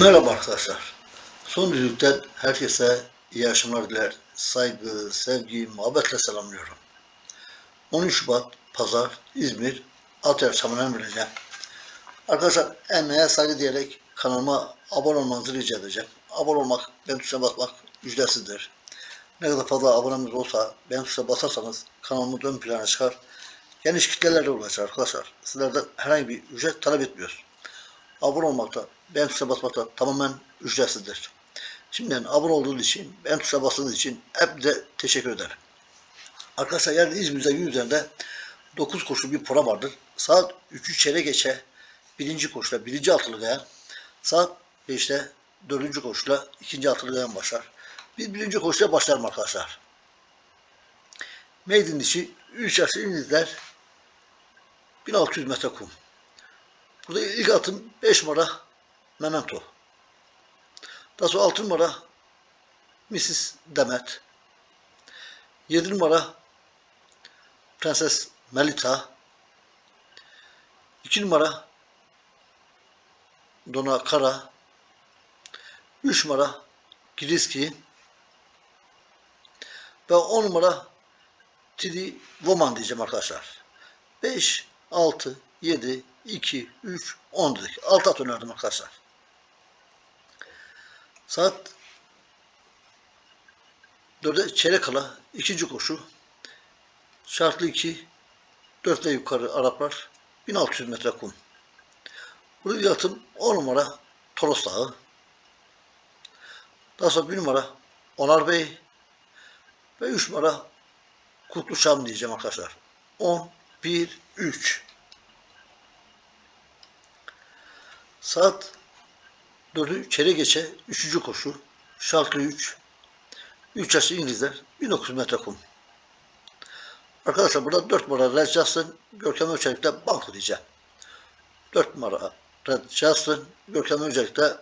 Merhaba arkadaşlar. Son düzlükten herkese iyi akşamlar diler. Saygı, sevgi, muhabbetle selamlıyorum. 13 Şubat Pazar İzmir Atör Samanen vereceğim. Arkadaşlar emeğe saygı diyerek kanalıma abone olmanızı rica edeceğim. Abone olmak, ben tuşuna basmak ücretsizdir. Ne kadar fazla abonemiz olsa, ben tuşuna basarsanız kanalımız ön plana çıkar. Geniş kitlelere ulaşır arkadaşlar. Sizlerden herhangi bir ücret talep etmiyoruz abone olmakta, beğen tuşuna basmakta tamamen ücretsizdir. Şimdiden abone olduğunuz için, beğen tuşuna bastığınız için hepinize teşekkür ederim. Arkadaşlar yarın İzmir'de gün üzerinde 9 koşulu bir program vardır. Saat 3'ü çeyrek geçe birinci koşula, birinci altılı gayan, saat 5'te dördüncü koşula, ikinci altılı gayan başlar. Biz birinci koşuya başlarım arkadaşlar. Maiden dişi 3 yaşlı İngilizler 1600 metre kum. Burada ilk atım 5 numara Memento. Daha sonra 6 numara Mrs. Demet. 7 numara Prenses Melita. 2 numara Dona Kara. 3 numara Giriski. Ve 10 numara Tidi Woman diyeceğim arkadaşlar. 5, 6, 7, 2, 3, 10 dedik. 6 at önerdim arkadaşlar. Saat 4'e çeyrek kala ikinci koşu. Şartlı 2, 4 ve yukarı Araplar 1600 metre kum. Burada yatım 10 numara Toros Dağı. Daha sonra 1 numara Onar Bey ve 3 numara Kutlu Şam diyeceğim arkadaşlar. 10, 1, 3. Saat 4'ü çeyrek geçe 3. koşu. Şarkı 3. 3 yaşlı İngilizler 1900 metre kum. Arkadaşlar burada 4 numara Red Justin Görkem Ölçelik'te banko diyeceğim. 4 numara Red Justin Görkem Ölçelik'te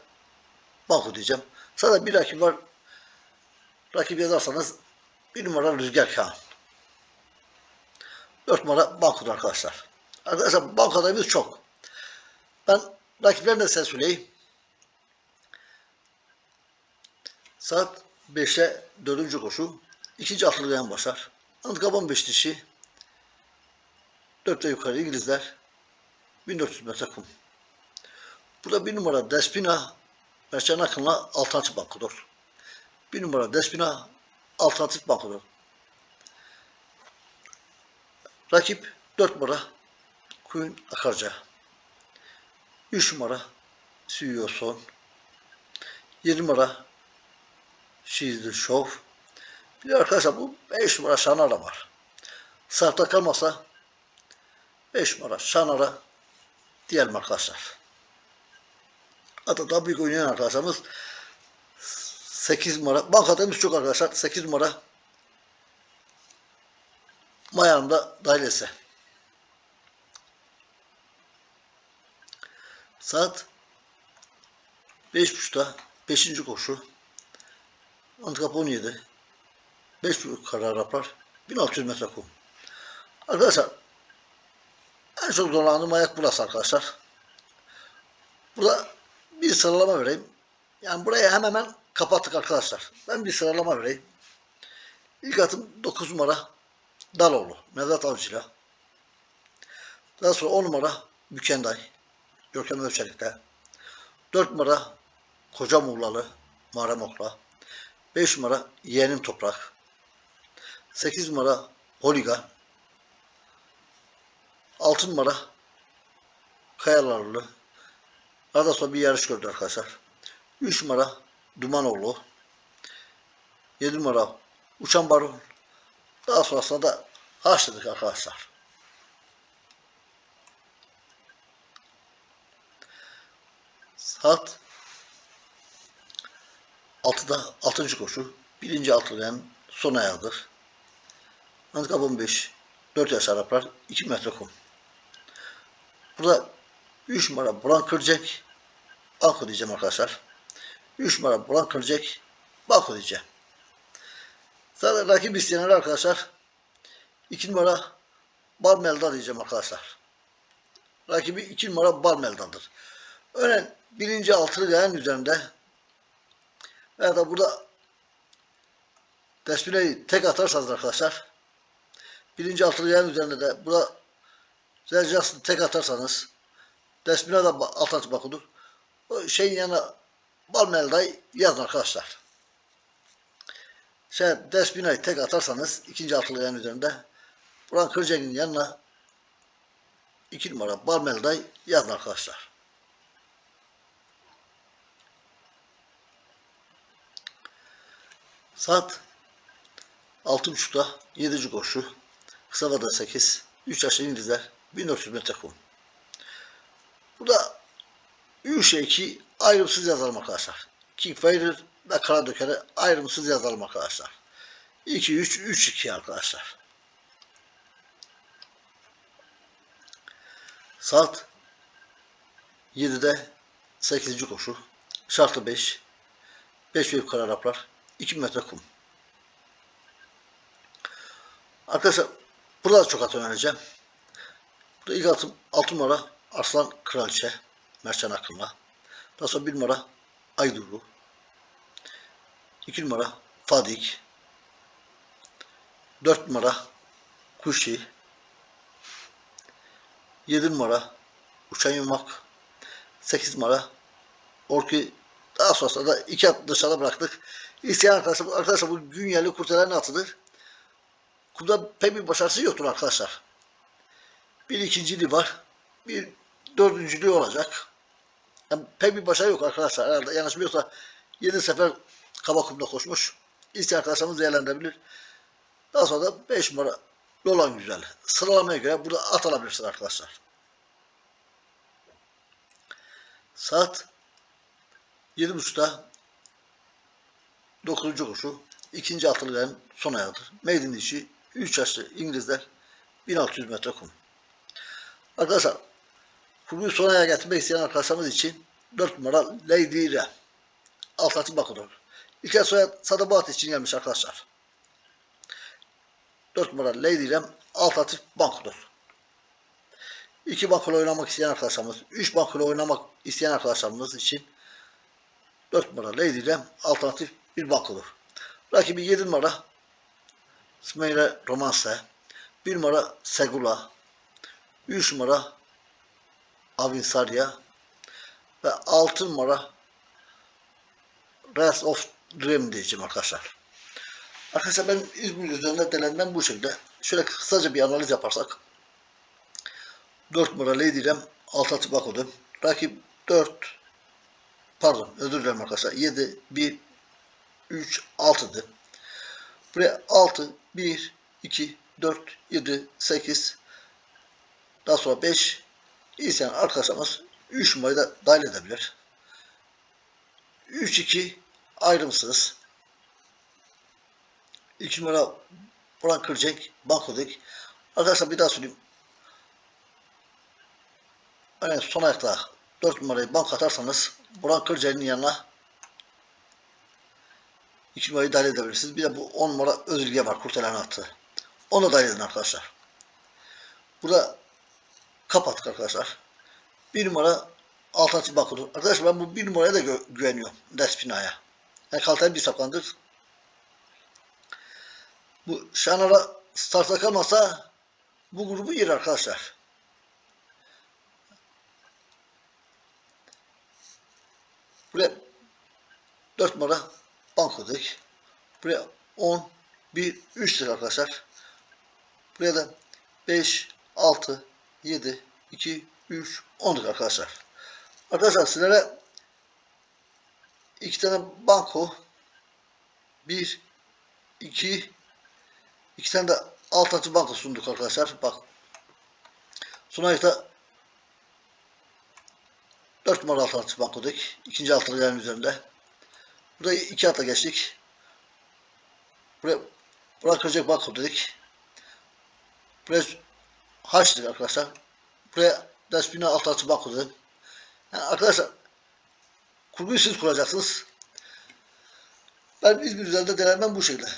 banko diyeceğim. Sadece bir rakip var. Rakip yazarsanız 1 numara Rüzgar Kağan. 4 numara bankoda arkadaşlar. Arkadaşlar banko adayımız çok. Ben rakiplerine de söyleyeyim. Saat 5'e 4. koşu. ikinci atlılayan başlar. Antikabon 5 dişi. 4 ve yukarı İngilizler. 1400 metre kum. Burada bir numara Despina. Mercan Akın'la alternatif bankodur. Bir numara Despina alternatif bankodur. Rakip 4 numara Queen Akarca. 3 numara Siyoson. 7 numara She's the Show. Bir de arkadaşlar bu 5 numara Şanara var. Sahte kalmasa 5 numara Şanara diyelim arkadaşlar. Hatta daha büyük oynayan arkadaşlarımız 8 numara. Bankademiz çok arkadaşlar. 8 numara Mayar'ında dahil etse. Saat 5.30'da 5. koşu. Antikap 17. 5 karar yapar. 1600 metre kum. Arkadaşlar en çok zorlandığım ayak burası arkadaşlar. Burada bir sıralama vereyim. Yani buraya hemen hemen kapattık arkadaşlar. Ben bir sıralama vereyim. İlk atım 9 numara Daloğlu. Nevzat Avcı'yla. Daha sonra 10 numara Bükenday. Görkem Ölçelik'te. 4 numara Koca Muğlalı Muharrem Okla. 5 numara Yeğenim Toprak. 8 numara Holiga. 6 numara Kayalarlı. Arada sonra bir yarış gördü arkadaşlar. 3 numara Dumanoğlu. 7 numara Uçan Baron. Daha sonrasında da haşladık arkadaşlar. Saat 6'da 6. koşu. Birinci altılayan son ayağıdır. Antika 15 4 yaş Araplar 2 metre kum. Burada 3 numara Buran Kırcek Banko diyeceğim arkadaşlar. 3 numara Buran Kırcek Banko diyeceğim. Zaten rakip isteyenler arkadaşlar 2 numara Barmelda diyeceğim arkadaşlar. Rakibi 2 numara Barmelda'dır. Önen birinci altılı gayenin üzerinde veya da burada Despineyi tek atarsanız arkadaşlar birinci altılı gayenin üzerinde de burada zercasını tek atarsanız da ba- alt atı bakudur. O şeyin yanına Balmelda'yı yazın arkadaşlar. Şey, Despina'yı tek atarsanız ikinci altılı gayenin üzerinde Buran Kırceng'in yanına iki numara Balmelda'yı yazın arkadaşlar. Saat 6.30'da 7. koşu. Kısa vada 8. 3 yaşlı İngilizler 1400 metre kum. Burada 3 2 ayrımsız yazalım arkadaşlar. King Fairer ve Kara Döker'e ayrımsız yazalım arkadaşlar. 2 3 3 2 arkadaşlar. Saat 7'de 8. koşu. Şartlı 5. 5 büyük kara Araplar. 2 metre kum. Arkadaşlar burada da çok at önereceğim. Burada ilk atım 6 numara Arslan Kraliçe Mercan Akın'la. Daha sonra 1 numara Ayduru. 2 numara Fadik. 4 numara Kuşi. 7 numara Uçan Yumak. 8 numara Orki. Daha sonrasında da 2 at dışarıda bıraktık. İsteyen arkadaşlar, arkadaşlar bu gün yerli kurtaran atıdır. Kumda pek bir başarısı yoktur arkadaşlar. Bir ikinciliği var. Bir dördüncülüğü olacak. Yani pek bir başarı yok arkadaşlar. Herhalde yanlış bilmiyorsa 7 sefer kaba kumda koşmuş. İsteyen arkadaşlarımız değerlendirebilir. Daha sonra da 5 numara Yolan Güzel. Sıralamaya göre burada at alabilirsiniz arkadaşlar. Saat 7.30'da 9. koşu. ikinci atılıların son ayağıdır. Maiden dişi 3 yaşlı İngilizler 1600 metre kum. Arkadaşlar kurguyu son ayağa getirmek isteyen arkadaşlarımız için 4 numara Lady Re. Alternatif bakılıyor. İlker soyad Sadabat için gelmiş arkadaşlar. 4 numara Lady Rem alternatif bankodur. 2 bankayla oynamak isteyen arkadaşlarımız, 3 bankayla oynamak isteyen arkadaşlarımız için 4 numara Lady Rem alternatif bir bankodur. Rakibi 7 numara Smeyle Romanse, 1 numara Segula, 3 numara Avin Sarya ve 6 numara Rest of Dream diyeceğim arkadaşlar. Arkadaşlar ben İzmir üzerinde denemem bu şekilde. Şöyle kısaca bir analiz yaparsak. 4 numara Lady Rem Altatı Bako'du. Rakip 4 pardon özür dilerim arkadaşlar. 7, 1, 3, 6'dı. Buraya 6, 1, 2, 4, 7, 8 daha sonra 5 isteyen arkadaşlarımız 3 numarayı da dahil edebilir. 3, 2 ayrımsız. 2 numara Buran Kırcek, Bankodik. Arkadaşlar bir daha söyleyeyim. Aynen son ayakta 4 numarayı bank atarsanız Buran Kırcek'in yanına 2 numarayı dahil edebilirsiniz. Bir de bu 10 numara Özilge var kurtaran attı. Onu da dahil edin arkadaşlar. Burada kapattık arkadaşlar. 1 numara alternatif bakudur. Arkadaşlar ben bu 1 numaraya da gü güveniyorum. Despina'ya. Yani kaliteli bir saplandır. Bu Şanar'a starta kalmasa bu grubu yer arkadaşlar. Buraya 4 numara bankodik. Buraya 10, 1, 3 lira arkadaşlar. Buraya da 5, 6, 7, 2, 3, 10 lira arkadaşlar. Arkadaşlar sizlere iki tane banko, 1, 2, iki tane de alternatif banko sunduk arkadaşlar. Bak. Sunay'da 4 numara alternatif bankodaki. ikinci alternatiflerin üzerinde. Burada iki atla geçtik. Buraya bırakacak banko dedik. Buraya haç dedik arkadaşlar. Buraya Despina alternatif banko dedim. Yani arkadaşlar kurguyu siz kuracaksınız. Ben İzmir üzerinde denemem bu şekilde.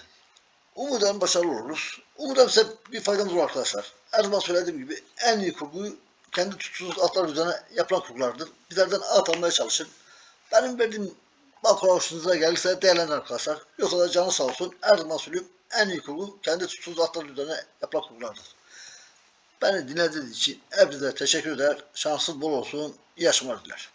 Umuyorum başarılı oluruz. Umuyorum size bir faydamız olur arkadaşlar. Her zaman söylediğim gibi en iyi kurguyu kendi tutsuz atlar üzerine yapılan kurgulardır. Bizlerden at almaya çalışın. Benim verdiğim makro hoşunuza gelirse değerlendirin arkadaşlar. Yoksa da canı sağ olsun. Her zaman söylüyorum. En iyi kurgu kendi tutsuz atlar üzerine yapılan kurgulardır. Beni dinlediğiniz için hepinize teşekkür eder. Şansınız bol olsun. İyi yaşamlar diler.